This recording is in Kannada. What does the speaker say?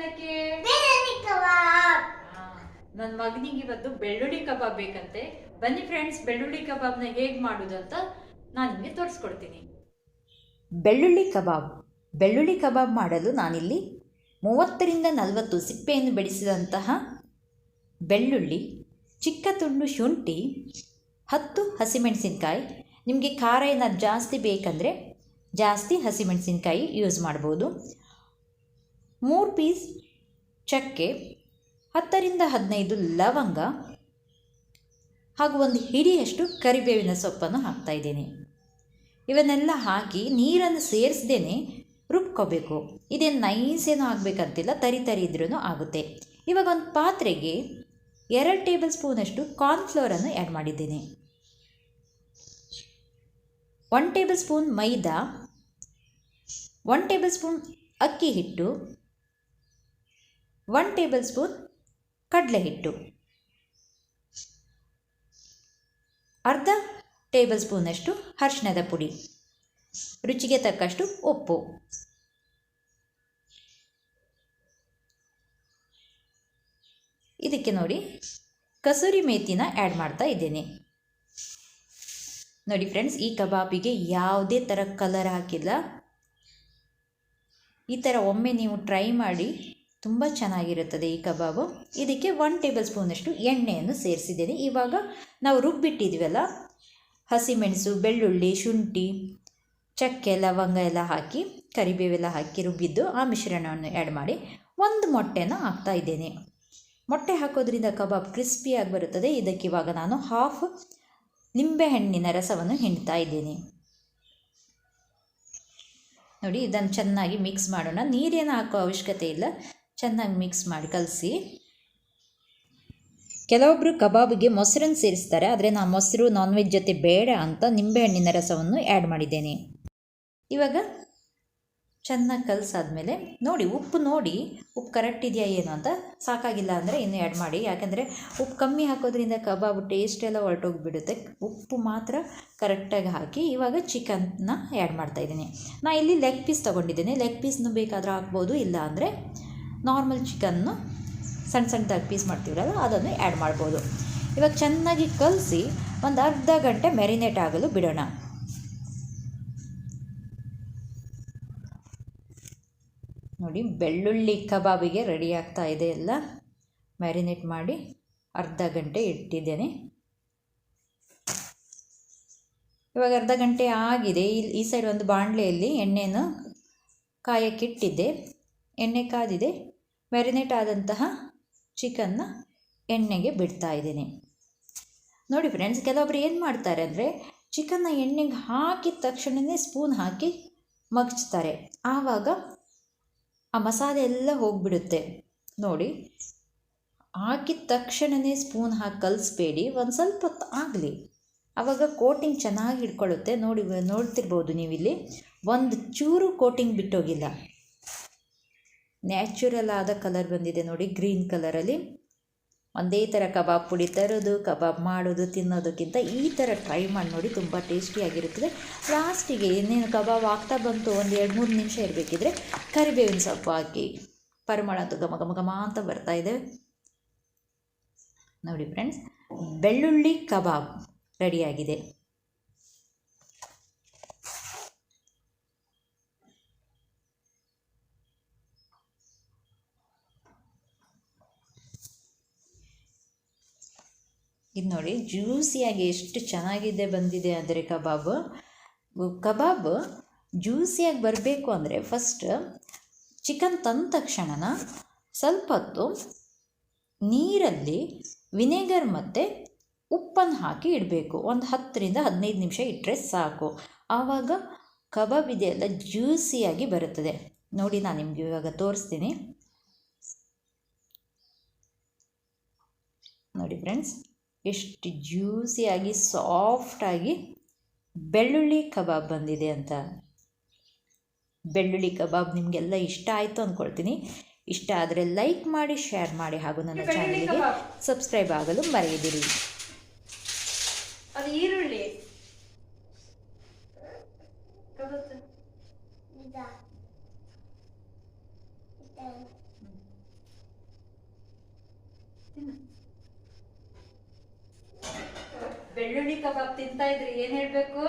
ತಿನ್ನಕ್ಕೆ ಬೆಳ್ಳುಳ್ಳಿ ಕಬಾಬ್. ನನ್ನ ಮಗನಿಗೆ ಇವತ್ತು ಬೆಳ್ಳುಳ್ಳಿ ಕಬಾಬ್ ಬೇಕಂತೆ. ಬನ್ನಿ ಫ್ರೆಂಡ್ಸ್ ಬೆಳ್ಳುಳ್ಳಿ ಕಬಾಬ್ನ ಹೇಗೆ ಮಾಡೋದು ಅಂತ ನಾನು ನಿಮಗೆ ತೋರಿಸ್ಕೊಡ್ತೀನಿ. ಬೆಳ್ಳುಳ್ಳಿ ಕಬಾಬ್. ಬೆಳ್ಳುಳ್ಳಿ ಕಬಾಬ್ ಮಾಡಲು ನಾನಿಲ್ಲಿ ಮೂವತ್ತರಿಂದ ನಲವತ್ತು ಸಿಪ್ಪೆಯನ್ನು ಬೆಳೆಸಿದಂತಹ ಬೆಳ್ಳುಳ್ಳಿ ಚಿಕ್ಕ ತುಂಡು ಶುಂಠಿ ಹತ್ತು ಹಸಿಮೆಣಸಿನ್ಕಾಯಿ. ನಿಮಗೆ ಖಾರ ಏನಾದ್ರು ಜಾಸ್ತಿ ಬೇಕಂದರೆ ಜಾಸ್ತಿ ಹಸಿಮೆಣಸಿನ್ಕಾಯಿ ಯೂಸ್ ಮಾಡ್ಬೋದು. ಮೂರು ಪೀಸ್ ಚಕ್ಕೆ, ಹತ್ತರಿಂದ ಹದಿನೈದು ಲವಂಗ ಹಾಗೂ ಒಂದು ಹಿಡಿಯಷ್ಟು ಕರಿಬೇವಿನ ಸೊಪ್ಪನ್ನು ಹಾಕ್ತಾ ಇದ್ದೀನಿ. ಇವನ್ನೆಲ್ಲ ಹಾಕಿ ನೀರನ್ನು ಸೇರಿಸ್ದೇನೆ ರುಬ್ಕೋಬೇಕು. ಇದೇನು ನೈಸ್ ಏನೂ ಆಗಬೇಕಂತಿಲ್ಲ, ತರಿ ತರಿ ಇದ್ರೂ ಆಗುತ್ತೆ. ಇವಾಗ ಒಂದು ಪಾತ್ರೆಗೆ ಎರಡು ಟೇಬಲ್ ಸ್ಪೂನಷ್ಟು ಕಾರ್ನ್ಫ್ಲೋರನ್ನು ಆ್ಯಡ್ ಮಾಡಿದ್ದೇನೆ. One tablespoon maida one tablespoon ಅಕ್ಕಿ ಹಿಟ್ಟು ಒನ್ ಟೇಬಲ್ ಸ್ಪೂನ್ ಕಡಲೆ ಹಿಟ್ಟು. ಅರ್ಧ ಟೇಬಲ್ ಸ್ಪೂನಷ್ಟು ಅರಿಶಿಣದ ಪುಡಿ. ರುಚಿಗೆ ತಕ್ಕಷ್ಟು ಉಪ್ಪು. ಇದಕ್ಕೆ ನೋಡಿ ಕಸೂರಿ ಮೇಥಿನ ಆ್ಯಡ್ ಮಾಡ್ತಾ ಇದ್ದೇನೆ. ನೋಡಿ ಫ್ರೆಂಡ್ಸ್ ಈ ಕಬಾಬಿಗೆ ಯಾವುದೇ ಥರ ಕಲರ್ ಹಾಕಿಲ್ಲ. ಈ ಥರ ಒಮ್ಮೆ ನೀವು ಟ್ರೈ ಮಾಡಿ ತುಂಬ ಚೆನ್ನಾಗಿರುತ್ತದೆ ಈ ಕಬಾಬು. ಇದಕ್ಕೆ ಒನ್ ಟೇಬಲ್ ಸ್ಪೂನಷ್ಟು ಎಣ್ಣೆಯನ್ನು ಸೇರಿಸಿದ್ದೇನೆ. ಇವಾಗ ನಾವು ರುಬ್ಬಿಟ್ಟಿದ್ವಲ್ಲ, ಹಸಿಮೆಣಸು, ಬೆಳ್ಳುಳ್ಳಿ, ಶುಂಠಿ, ಚಕ್ಕೆ, ಲವಂಗ ಎಲ್ಲ ಹಾಕಿ ಕರಿಬೇವೆಲ್ಲ ಹಾಕಿ ರುಬ್ಬಿದ್ದು ಆ ಮಿಶ್ರಣವನ್ನು ಆ್ಯಡ್ ಮಾಡಿ ಒಂದು ಮೊಟ್ಟೆನ ಹಾಕ್ತಾ ಇದ್ದೇನೆ. ಮೊಟ್ಟೆ ಹಾಕೋದ್ರಿಂದ ಕಬಾಬ್ ಕ್ರಿಸ್ಪಿಯಾಗಿ ಬರುತ್ತದೆ. ಇದಕ್ಕೆ ಇವಾಗ ನಾನು ಹಾಫ್ ನಿಂಬೆಹಣ್ಣಿನ ರಸವನ್ನು ಹಿಂಡ್ತಾ ಇದ್ದೇನೆ. ನೋಡಿ, ಇದನ್ನು ಚೆನ್ನಾಗಿ ಮಿಕ್ಸ್ ಮಾಡೋಣ. ನೀರೇನು ಹಾಕೋ ಅವಶ್ಯಕತೆ ಇಲ್ಲ. ಚೆನ್ನಾಗಿ ಮಿಕ್ಸ್ ಮಾಡಿ ಕಲಸಿ. ಕೆಲವೊಬ್ಬರು ಕಬಾಬಿಗೆ ಮೊಸರನ್ನು ಸೇರಿಸ್ತಾರೆ, ಆದರೆ ನಾನು ಮೊಸರು ನಾನ್ ವೆಜ್ ಜೊತೆ ಬೇಡ ಅಂತ ನಿಂಬೆಹಣ್ಣಿನ ರಸವನ್ನು ಆ್ಯಡ್ ಮಾಡಿದ್ದೇನೆ. ಇವಾಗ ಚೆನ್ನಾಗಿ ಕಲಸಾದ್ಮೇಲೆ ನೋಡಿ, ಉಪ್ಪು ನೋಡಿ, ಉಪ್ಪು ಕರೆಕ್ಟ್ ಇದೆಯಾ ಏನು ಅಂತ ಸಾಕಾಗಿಲ್ಲ ಅಂದರೆ ಇನ್ನು ಆ್ಯಡ್ ಮಾಡಿ. ಯಾಕೆಂದರೆ ಉಪ್ಪು ಕಮ್ಮಿ ಹಾಕೋದ್ರಿಂದ ಕಬಾಬ್ ಟೇಸ್ಟ್ ಎಲ್ಲ ಹೊರಟೋಗ್ಬಿಡುತ್ತೆ. ಉಪ್ಪು ಮಾತ್ರ ಕರೆಕ್ಟಾಗಿ ಹಾಕಿ ಇವಾಗ ಚಿಕನ್ನ ಆ್ಯಡ್ ಮಾಡ್ತಾಯಿದ್ದೀನಿ ನಾನು ಇಲ್ಲಿ ಲೆಗ್ ಪೀಸ್ ತೊಗೊಂಡಿದ್ದೀನಿ. ಲೆಗ್ ಪೀಸ್ನು ಬೇಕಾದರೂ ಹಾಕ್ಬೋದು, ಇಲ್ಲ ಅಂದರೆ ನಾರ್ಮಲ್ ಚಿಕನ್ನು ಸಣ್ಣ ಸಣ್ಣದಾಗಿ ಪೀಸ್ ಮಾಡ್ತೀವಲ್ಲ ಅದನ್ನು ಆ್ಯಡ್ ಮಾಡ್ಬೋದು. ಇವಾಗ ಚೆನ್ನಾಗಿ ಕಲಸಿ ಒಂದು ಅರ್ಧ ಗಂಟೆ ಮ್ಯಾರಿನೇಟ್ ಆಗಲು ಬಿಡೋಣ. ನೋಡಿ, ಬೆಳ್ಳುಳ್ಳಿ ಕಬಾಬಿಗೆ ರೆಡಿ ಆಗ್ತಾ ಇದೆ ಎಲ್ಲ. ಮ್ಯಾರಿನೇಟ್ ಮಾಡಿ ಅರ್ಧ ಗಂಟೆ ಇಟ್ಟಿದ್ದೇನೆ. ಇವಾಗ ಅರ್ಧ ಗಂಟೆ ಆಗಿದೆ. ಈ ಸೈಡ್ ಒಂದು ಬಾಣಲೆಯಲ್ಲಿ ಎಣ್ಣೆಯನ್ನು ಕಾಯಕ್ಕಿಟ್ಟಿದ್ದೆ ಎಣ್ಣೆ ಕಾದಿದೆ. ಮ್ಯಾರಿನೇಟ್ ಆದಂತಹ ಚಿಕನ್ನ ಎಣ್ಣೆಗೆ ಬಿಡ್ತಾ ಇದ್ದೀನಿ. ನೋಡಿ ಫ್ರೆಂಡ್ಸ್ ಕೆಲವೊಬ್ರು ಏನು ಮಾಡ್ತಾರೆ ಅಂದರೆ ಚಿಕನ್ನ ಎಣ್ಣೆಗೆ ಹಾಕಿದ ತಕ್ಷಣವೇ ಸ್ಪೂನ್ ಹಾಕಿ ಮಗ್ಚ್ತಾರೆ. ಆವಾಗ ಆ ಮಸಾಲೆ ಎಲ್ಲ ಹೋಗಿಬಿಡುತ್ತೆ. ನೋಡಿ, ಹಾಕಿದ ತಕ್ಷಣವೇ ಸ್ಪೂನ್ ಹಾಕಿ ಕಲಿಸ್ಬೇಡಿ, ಒಂದು ಸ್ವಲ್ಪ ಆಗಲಿ. ಆವಾಗ ಕೋಟಿಂಗ್ ಚೆನ್ನಾಗಿ ಹಿಡ್ಕೊಳ್ಳುತ್ತೆ. ನೋಡಿ, ನೋಡ್ತಿರ್ಬೋದು ನೀವಿಲ್ಲಿ. ಒಂದು ಚೂರು ಕೋಟಿಂಗ್ ಬಿಟ್ಟೋಗಿಲ್ಲ. ನ್ಯಾಚುರಲ್ ಆದ ಕಲರ್ ಬಂದಿದೆ ನೋಡಿ, ಗ್ರೀನ್ ಕಲರಲ್ಲಿ. ಒಂದೇ ಥರ ಕಬಾಬ್ ಪುಡಿ ತರೋದು, ಕಬಾಬ್ ಮಾಡೋದು, ತಿನ್ನೋದಕ್ಕಿಂತ ಈ ಥರ ಟ್ರೈ ಮಾಡಿ ನೋಡಿ, ತುಂಬ ಟೇಸ್ಟಿಯಾಗಿರುತ್ತದೆ ಲಾಸ್ಟಿಗೆ ಇನ್ನೇನು ಕಬಾಬ್ ಆಗ್ತಾ ಬಂತು, ಒಂದು ಎರಡು ಮೂರು ನಿಮಿಷ ಇರಬೇಕಿದ್ರೆ ಕರಿಬೇವಿನ ಸೊಪ್ಪು ಹಾಕಿ ಪರಿಮಳ ಅಂತೂ ಘಮ ಘಮ ಘಮ ಅಂತ ಬರ್ತಾ ಇದೆ. ನೋಡಿ ಫ್ರೆಂಡ್ಸ್ ಬೆಳ್ಳುಳ್ಳಿ ಕಬಾಬ್ ರೆಡಿಯಾಗಿದೆ ಇದು ನೋಡಿ ಜ್ಯೂಸಿಯಾಗಿ ಎಷ್ಟು ಚೆನ್ನಾಗಿದೆ ಬಂದಿದೆ ಅಂದರೆ ಕಬಾಬ್. ಕಬಾಬ್ ಜ್ಯೂಸಿಯಾಗಿ ಬರಬೇಕು ಅಂದರೆ ಫಸ್ಟ್ ಚಿಕನ್ ತಂದ ತಕ್ಷಣನ ಸ್ವಲ್ಪ ಹೊತ್ತು ನೀರಲ್ಲಿ ವಿನೆಗರ್ ಮತ್ತು ಉಪ್ಪನ್ನು ಹಾಕಿ ಇಡಬೇಕು. ಒಂದು ಹತ್ತರಿಂದ ಹದಿನೈದು ನಿಮಿಷ ಇಟ್ಟರೆ ಸಾಕು. ಆವಾಗ ಕಬಾಬ್ ಇದೆಯಲ್ಲ ಜ್ಯೂಸಿಯಾಗಿ ಬರುತ್ತದೆ. ನೋಡಿ, ನಾನು ನಿಮಗೆ ಇವಾಗ ತೋರಿಸ್ತೀನಿ. ನೋಡಿ ಫ್ರೆಂಡ್ಸ್ ಎಷ್ಟು ಜ್ಯೂಸಿಯಾಗಿ ಸಾಫ್ಟಾಗಿ ಬೆಳ್ಳುಳ್ಳಿ ಕಬಾಬ್ ಬಂದಿದೆ ಅಂತ. ಬೆಳ್ಳುಳ್ಳಿ ಕಬಾಬ್ ನಿಮಗೆಲ್ಲ ಇಷ್ಟ ಆಯಿತು ಅಂದ್ಕೊಳ್ತೀನಿ ಇಷ್ಟ ಆದರೆ ಲೈಕ್ ಮಾಡಿ ಶೇರ್ ಮಾಡಿ ಹಾಗೂ ನನ್ನ ಚಾನಲ್ಗೆ ಸಬ್ಸ್ಕ್ರೈಬ್ ಆಗಲು ಮರೆಯದಿರಿ. ಅದು ಈರುಳ್ಳಿ. ತಿನ್ನು. ಬೆಳ್ಳುಳ್ಳಿ ಕಬಾಬ್ ತಿಂತಾ ಇದ್ರಿ ಏನ್ ಹೇಳ್ಬೇಕು?